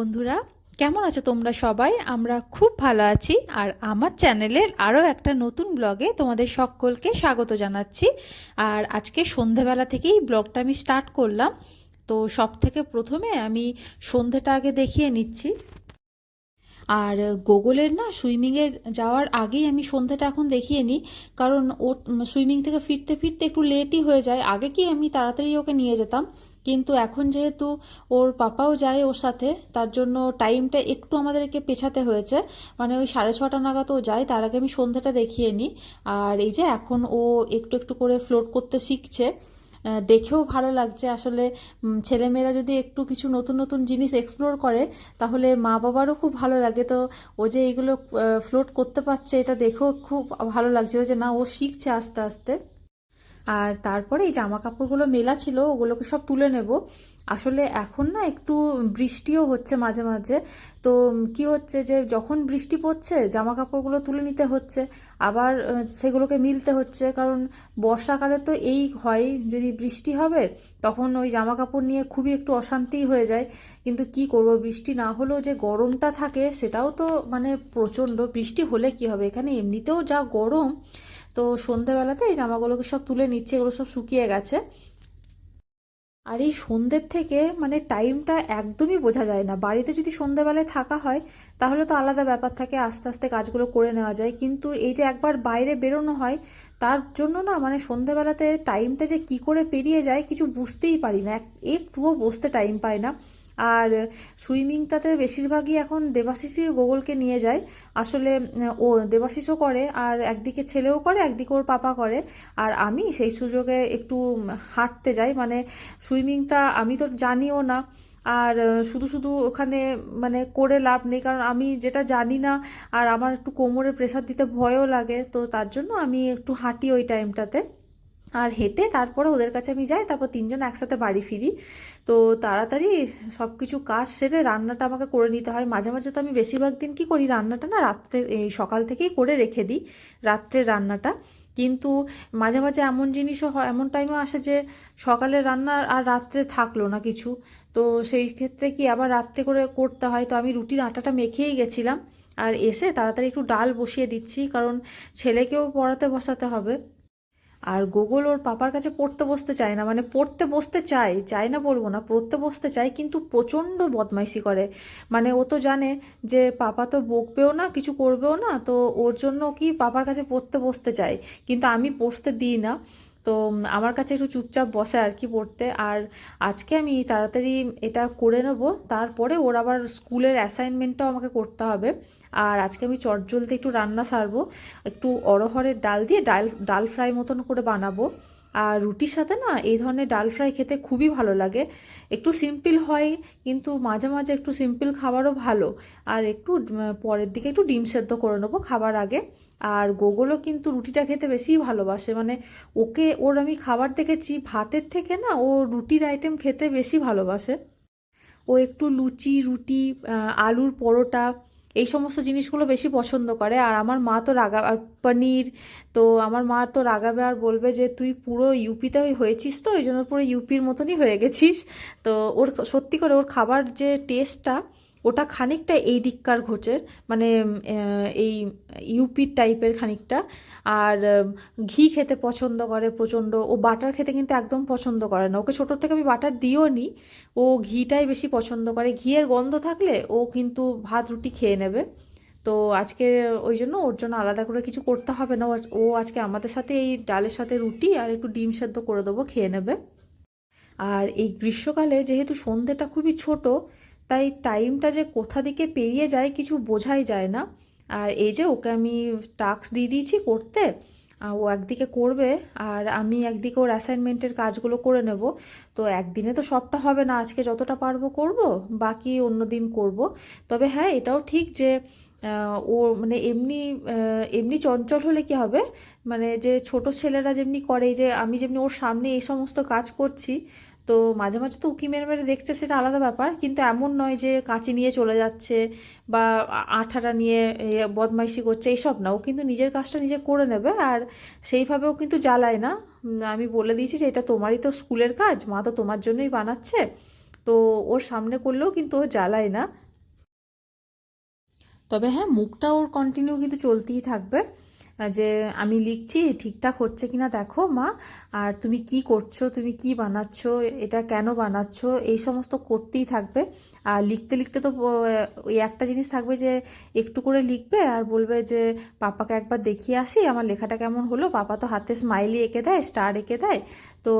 বন্ধুরা, কেমন আছো তোমরা সবাই? আমরা খুব ভালো আছি। আর আমার চ্যানেলের আরও একটা নতুন ব্লগে তোমাদের সকলকে স্বাগত জানাচ্ছি। আর আজকে সন্ধেবেলা থেকেই ব্লগটা আমি স্টার্ট করলাম। তো সব থেকে প্রথমে আমি সন্ধেটা আগে দেখিয়ে নিচ্ছি। আর গোগলের না সুইমিংয়ে যাওয়ার আগেই আমি সন্ধ্যাটা এখন দেখিয়ে নিই। কারণ ও সুইমিং থেকে ফিরতে ফিরতে একটু লেটই হয়ে যায়। আগে কি আমি তাড়াতাড়ি ওকে নিয়ে যেতাম, কিন্তু এখন যেহেতু ওর পাপাও যায় ওর সাথে, তার জন্য টাইমটা একটু আমাদেরকে পেছাতে হয়েছে। মানে ওই সাড়ে ছটা নাগাদ ও যায়, তার আগে আমি সন্ধ্যাটা দেখিয়ে নিই। আর এই যে এখন ও একটু একটু করে ফ্লোট করতে শিখছে। দেখেও ভালো লাগছে। আসলে ছেলেমেয়েরা যদি একটু কিছু নতুন নতুন জিনিস এক্সপ্লোর করে, তাহলে মা বাবারও খুব ভালো লাগে। তো ও যে এইগুলো ফ্লোট করতে পারছে, এটা দেখেও খুব ভালো লাগছিল যে না, ও শিখছে আস্তে আস্তে। আর তারপরে এই জামা কাপড়গুলো মেলা ছিল, ওগুলোকে সব তুলে নেব। আসলে এখন না একটু বৃষ্টিও হচ্ছে মাঝে মাঝে। তো কি হচ্ছে যে যখন বৃষ্টি পড়ছে জামা কাপড়গুলো তুলে নিতে হচ্ছে, আবার সেগুলোকে মিলতে হচ্ছে। কারণ বর্ষাকালে তো এই হয়, যদি বৃষ্টি হবে, তখন ওই জামা কাপড় নিয়ে খুবই একটু অশান্তিই হয়ে যায়। কিন্তু কি করব, বৃষ্টি না হলেও যে গরমটা থাকে, সেটাও তো মানে প্রচণ্ড। বৃষ্টি হলে কি হবে? এখানে এমনিতেও যা গরম, তো সন্ধেবেলাতে এই জামাগুলোকে সব তুলে নিচ্ছে, এগুলো সব শুকিয়ে গেছে। আর এই সন্ধ্যের থেকে মানে টাইমটা একদমই বোঝা যায় না। বাড়িতে যদি সন্ধ্যেবেলায় থাকা হয়, তাহলে তো আলাদা ব্যাপার থাকে, আস্তে আস্তে কাজগুলো করে নেওয়া যায়। কিন্তু এই যে একবার বাইরে বেরোনো হয়, তার জন্য না মানে সন্ধ্যেবেলাতে টাইমটা যে কি করে পেরিয়ে যায়, কিছু বুঝতেই পারি না। এক একটুও বসতে টাইম পায় না। আর সুইমিংটাতে বেশিরভাগই এখন দেবাশিসই গোগলকে নিয়ে যায়। আসলে, ও দেবাশিসও করে আর একদিকে ছেলেও করে, একদিকে ওর পাপা করে। আর আমি সেই সুযোগে একটু হাঁটতে যাই। মানে সুইমিংটা আমি তো জানিও না। আর শুধু শুধু ওখানে মানে করে লাভ নেই। কারণ আমি যেটা জানি না, আর আমার একটু কোমরে প্রেসার দিতে ভয়ও লাগে। তো তার জন্য আমি একটু হাঁটি ওই টাইমটাতে আর হেঁটে তারপরে ওদের কাছে আমি যাই, তারপর তিনজন একসাথে বাড়ি ফিরি। তো তাড়াতাড়ি সব কিছু কাজ সেরে রান্নাটা আমাকে করে নিতে হয়। মাঝে মাঝে তো আমি বেশিরভাগ দিন কি করি রান্নাটা না, রাত্রে এই সকাল থেকেই করে রেখে দিই, রাত্রের রান্নাটা। কিন্তু মাঝে মাঝে এমন জিনিসও হয়, এমন টাইমও আসে যে সকালের রান্না আর রাত্রে থাকল না কিছু। তো সেই ক্ষেত্রে কি আবার রাত্রে করে করতে হয়। তো আমি রুটির আটাটা মেখেই গেছিলাম। আর এসে তাড়াতাড়ি একটু ডাল বসিয়ে দিচ্ছি, কারণ ছেলেকেও পড়াতে বসাতে হবে। আর গোগল ওর পাপার কাছে পড়তে বসতে চায় না মানে পড়তে বসতে চায় চায় না বলব না, পড়তে বসতে চায়, কিন্তু প্রচণ্ড বদমাইশি করে। মানে ও তো জানে যে পাপা তো বকবেও না, কিছু করবেও না, তো ওর জন্য কি পাপার কাছে পড়তে বসতে চায়? কিন্তু আমি পড়তে দিই না। তো আমার কাছে একটু চুপচাপ বসে আর কি পড়তে। আর আজকে আমি তাড়াতাড়ি এটা করে নেব। তারপরে ওর আবার স্কুলের অ্যাসাইনমেন্টটাও আমাকে করতে হবে। আর আজকে আমি চটজলদি একটু রান্না সারবো। একটু অরহরের ডাল দিয়ে ডাল ডাল ফ্রাই মতন করে বানাবো। আর রুটির সাথে না এই ধরনের ডাল ফ্রাই খেতে খুবই ভালো লাগে। একটু সিম্পল হয়, কিন্তু মাঝে মাঝে একটু সিম্পল খাবারও ভালো। আর একটু পরের দিকে একটু ডিম সেদ্ধ করে নেব খাবার আগে। আর গোগলও কিন্তু রুটিটা খেতে বেশিই ভালোবাসে। মানে ওকে, ওর আমি খাবার দেখেছি, ভাতের থেকে না ও রুটির আইটেম খেতে বেশি ভালোবাসে। ও একটু লুচি, রুটি আলুর পরোটা এই সমস্ত জিনিসগুলো বেশি পছন্দ করে। আর আমার মা তো রাগা, আর পনির, তো আমার মা তো রাগাবে আর বলবে যে, তুই পুরো ইউপিতে হয়েছিস তো, ওই জন্য পুরো ইউপির মতনই হয়ে গেছিস। তো ওর সত্যি করে ওর খাবার যে টেস্টটা ওটা খানিকটা এই দিককার ঘোচের মানে এই ইউপির টাইপের খানিকটা। আর ঘি খেতে পছন্দ করে প্রচণ্ড। ও বাটার খেতে কিন্তু একদম পছন্দ করে না। ওকে ছোটোর থেকে আমি বাটার দিও নি। ও ঘিটাই বেশি পছন্দ করে। ঘিয়ের গন্ধ থাকলে ও কিন্তু ভাত, রুটি খেয়ে নেবে। তো আজকে ওই জন্য ওর জন্য আলাদা করে কিছু করতে হবে না। ও আজকে আমাদের সাথে এই ডালের সাথে রুটি আর একটু ডিম সেদ্ধ করে দেবো, খেয়ে নেবে। আর এই গ্রীষ্মকালে যেহেতু সন্ধ্যেটা খুবই ছোট তাই টাইমটা যে কোথা দিকে পেরিয়ে যায় কিছু বোঝাই যায় না। আর এই যে ওকে আমি টাস্ক দিয়ে দিয়েছি করতে ও একদিকে করবে আর আমি একদিকে ওর অ্যাসাইনমেন্টের কাজগুলো করে নেব। তো একদিনে তো সবটা হবে না, আজকে যতটা পারব করব, বাকি অন্য দিন করব। তবে হ্যাঁ এটাও ঠিক যে ও মানে এমনি এমনি চঞ্চল হলে কি হবে? মানে যে ছোট ছেলেরা যেমনি করে যে আমি যেমনি ওর সামনে এই সমস্ত কাজ করছি তো মাঝে মাঝে তো উকি মেরে মেরে দেখছে সেটা আলাদা ব্যাপার। কিন্তু এমন নয় যে কাঁচি নিয়ে চলে যাচ্ছে বা আঠাটা নিয়ে বদমাইশি করছে এইসব না। ও কিন্তু নিজের কাজটা নিজে করে নেবে আর সেইভাবেও কিন্তু জ্বালায় না। আমি বলে দিয়েছি যে এটা তোমারই তো স্কুলের কাজ, মা তো তোমার জন্যই বানাচ্ছে। তো ওর সামনে করলেও কিন্তু ও জ্বালায় না। তবে হ্যাঁ মুখটা ওর কন্টিনিউ কিন্তু চলতেই থাকবে। যে আমি লিখছি, ঠিকঠাক হচ্ছে কিনা দেখো মা। আর তুমি কি করছ, তুমি কি বানাচ্ছ, এটা কেন বানাচ্ছ, এই সমস্ত করতেই থাকবে। আর লিখতে লিখতে তো ওই একটা জিনিস থাকবে যে একটু করে লিখবে আর বলবে যে, পাপাকে একবার দেখিয়ে আসি, আমার লেখাটা কেমন হলো? পাপা তো হাতে স্মাইলি এঁকে দেয় স্টার এঁকে দেয়। তো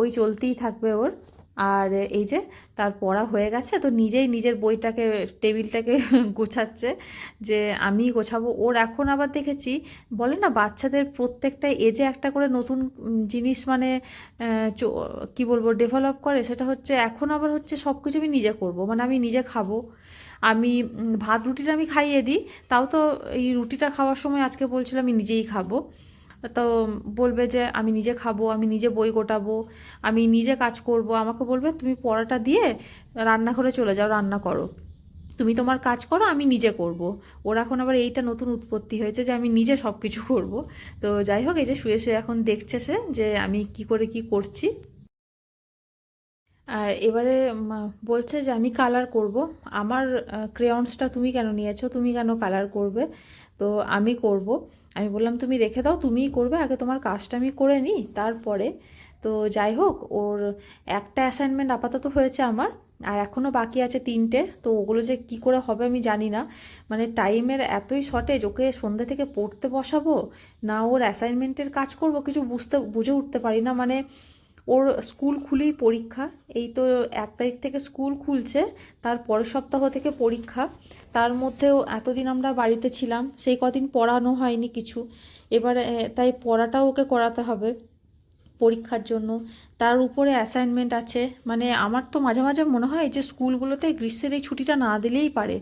ওই চলতেই থাকবে ওর। আর এই যে তার পড়া হয়ে গেছে, তো নিজেই নিজের বইটাকে, টেবিলটাকে গোছাচ্ছে যে আমি গোছাবো। ওর এখন আবার দেখেছি, বলে না বাচ্চাদের প্রত্যেকটা এজে একটা করে নতুন জিনিস মানে কি বলব ডেভেলপ করে, সেটা হচ্ছে এখন আবার হচ্ছে সব কিছু আমি নিজে করব মানে আমি নিজে খাব। আমি ভাত রুটিটা আমি খাইয়ে দিই, তাও তো এই রুটিটা খাওয়ার সময় আজকে বলছিলাম আমি নিজেই খাব। তো বলবে যে, আমি নিজে খাব, আমি নিজে বই গোটাবো, আমি নিজে কাজ করব। আমাকে বলবে, তুমি পড়াটা দিয়ে রান্নাঘরে চলে যাও, রান্না করো। তুমি তোমার কাজ করো, আমি নিজে করব। ওর এখন আবার এইটা নতুন উৎপত্তি হয়েছে যে, আমি নিজে সব কিছু করব। তো যাই হোক, এই যে শুয়ে শুয়ে এখন দেখছে সে যে, আমি কি করে কি করছি? আর এবারে বলছে যে আমি কালার করব। আমার ক্রেয়ন্সটা তুমি কেন নিয়েছো? তুমি কেন কালার করবে? তো আমি করব। আমি বললাম, তুমি রেখে দাও, তুমিই করবে। আগে তোমার কাজটা আমি করে নিই তারপরে। তো যাই হোক, ওর একটা অ্যাসাইনমেন্ট আপাতত হয়েছে আমার, আর এখনও বাকি আছে তিনটে। তো ওগুলো যে কি করে হবে আমি জানি না। মানে টাইমের এতই শর্টেজ ওকে সন্ধ্যে থেকে পড়তে বসাবো? না ওর অ্যাসাইনমেন্টের কাজ করব? কিছু বুঝতে, বুঝে উঠতে পারি না। মানে ওর স্কুল খুলেই পরীক্ষা। এই তো এক তারিখ থেকে স্কুল খুলছে, তার পরের সপ্তাহ থেকে পরীক্ষা। তার মধ্যেও এতদিন আমরা বাড়িতে ছিলাম, সেই কদিন পড়ানো হয়নি কিছু। এবার তাই পড়াটাও ওকে করাতে হবে পরীক্ষার জন্য। তার উপরে অ্যাসাইনমেন্ট আছে। মানে আমার তো মাঝে মাঝে মনে হয় যে স্কুলগুলোতে গ্রীষ্মের এই ছুটিটা না দিলেই পারে।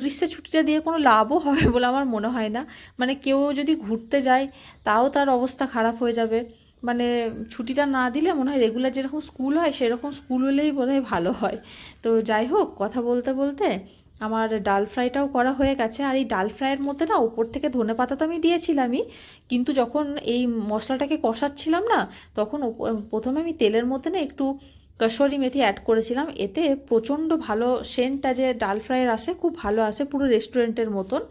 গ্রীষ্মের ছুটিটা দিয়ে কোনো লাভও হবে বলে আমার মনে হয় না। মানে কেউ যদি ঘুরতে যায়, তাও তার অবস্থা খারাপ হয়ে যাবে। মানে ছুটিটা না দিলে মনে হয় রেগুলার যেরকম স্কুল হয়, সেরকম স্কুল হলেই বোধ ভালো হয়। তো যাই হোক, কথা বলতে বলতে আমার ডাল ফ্রাইটাও করা হয়ে গেছে। আর এই ডাল ফ্রাইয়ের মধ্যে না উপর থেকে ধনে পাতা তো আমি দিয়েছিলামই, কিন্তু যখন এই মশলাটাকে কষাচ্ছিলাম না, তখন প্রথমে আমি তেলের মধ্যে না একটু কসরি মেথি অ্যাড করেছিলাম। এতে প্রচণ্ড ভালো সেন্টটা যে ডাল ফ্রাইয়ের আসে, খুব ভালো আসে, পুরো রেস্টুরেন্টের মতন।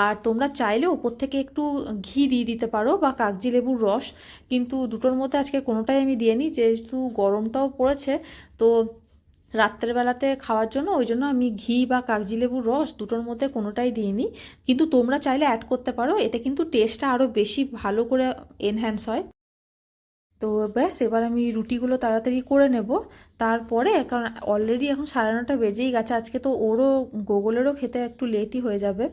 আর তোমরা চাইলে ওপর থেকে একটু ঘি দিয়ে দিতে পারো বা কাগজি লেবুর রস। কিন্তু দুটোর মধ্যে আজকে কোনোটাই আমি দিইনি, যেহেতু গরমটাও পড়েছে। তো রাত্রেবেলাতে খাওয়ার জন্য, ওই জন্য আমি ঘি বা কাগজি লেবুর রস দুটোর মধ্যে কোনোটাই দিইনি। কিন্তু তোমরা চাইলে অ্যাড করতে পারো, এতে কিন্তু টেস্টটা আরও বেশি ভালো করে এনহ্যান্স হয়। তো ব্যাস, এবার আমি রুটিগুলো তাড়াতাড়ি করে নেব। তারপরে, কারণ অলরেডি এখন সাড়ে নটা বেজেই গেছে, আজকে তো ওরও, গোগলেরও খেতে একটু লেটই হয়ে যাবে।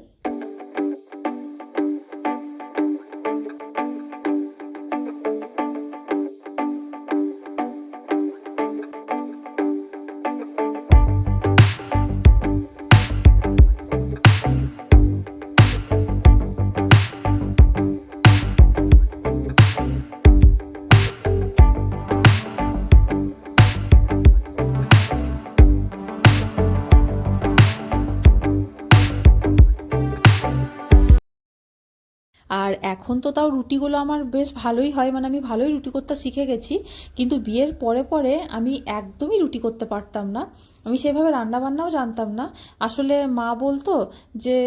এখন তো তাও রুটিগুলো আমার বেশ ভালোই হয় মানে আমি ভালোই রুটি করতে শিখে গেছি, কিন্তু বিয়ের পরে পরে আমি একদমই রুটি করতে পারতাম না। আমি সেভাবে রান্নাবান্নাও জানতাম না। আসলে মা বলতো যে,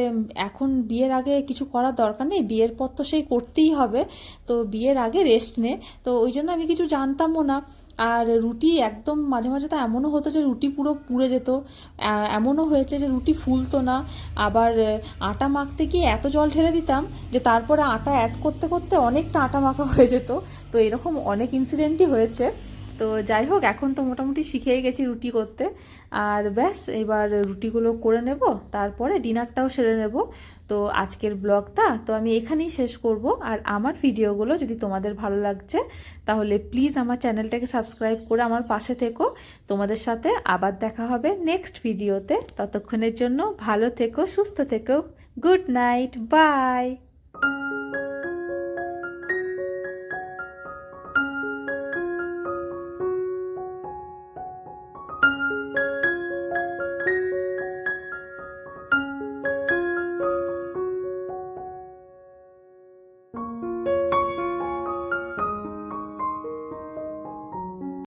এখন বিয়ের আগে কিছু করার দরকার নেই, বিয়ের পর তো সেই করতেই হবে, তো বিয়ের আগে রেস্ট নে। তো ওই জন্য আমি কিছু জানতামও না। আর রুটি একদম মাঝে মাঝে তো এমনও হতো যে রুটি পুরো পুড়ে যেত। এমনও হয়েছে যে রুটি ফুলতো না। আবার আটা মাখতে গিয়ে এত জল ঢেলে দিতাম যে তারপরে আটা অ্যাড করতে করতে অনেকটা আটা মাখা হয়ে যেত। তো এরকম অনেক ইনসিডেন্টই হয়েছে। তো যাই হোক, এখন তো মোটামুটি শিখেই গেছি রুটি করতে। আর ব্যাস, এবার রুটিগুলো করে নেব, তারপরে ডিনারটাও সেরে নেব। তো আজকের ব্লগটা, তো আমি এখানেই শেষ করব। আর আমার ভিডিওগুলো যদি তোমাদের ভালো লাগছে, তাহলে প্লিজ আমার চ্যানেলটাকে সাবস্ক্রাইব করে আমার পাশে থেকো। তোমাদের সাথে আবার দেখা হবে নেক্সট ভিডিওতে। ততক্ষণের জন্য ভালো থেকো, সুস্থ থেকো। Good night, bye!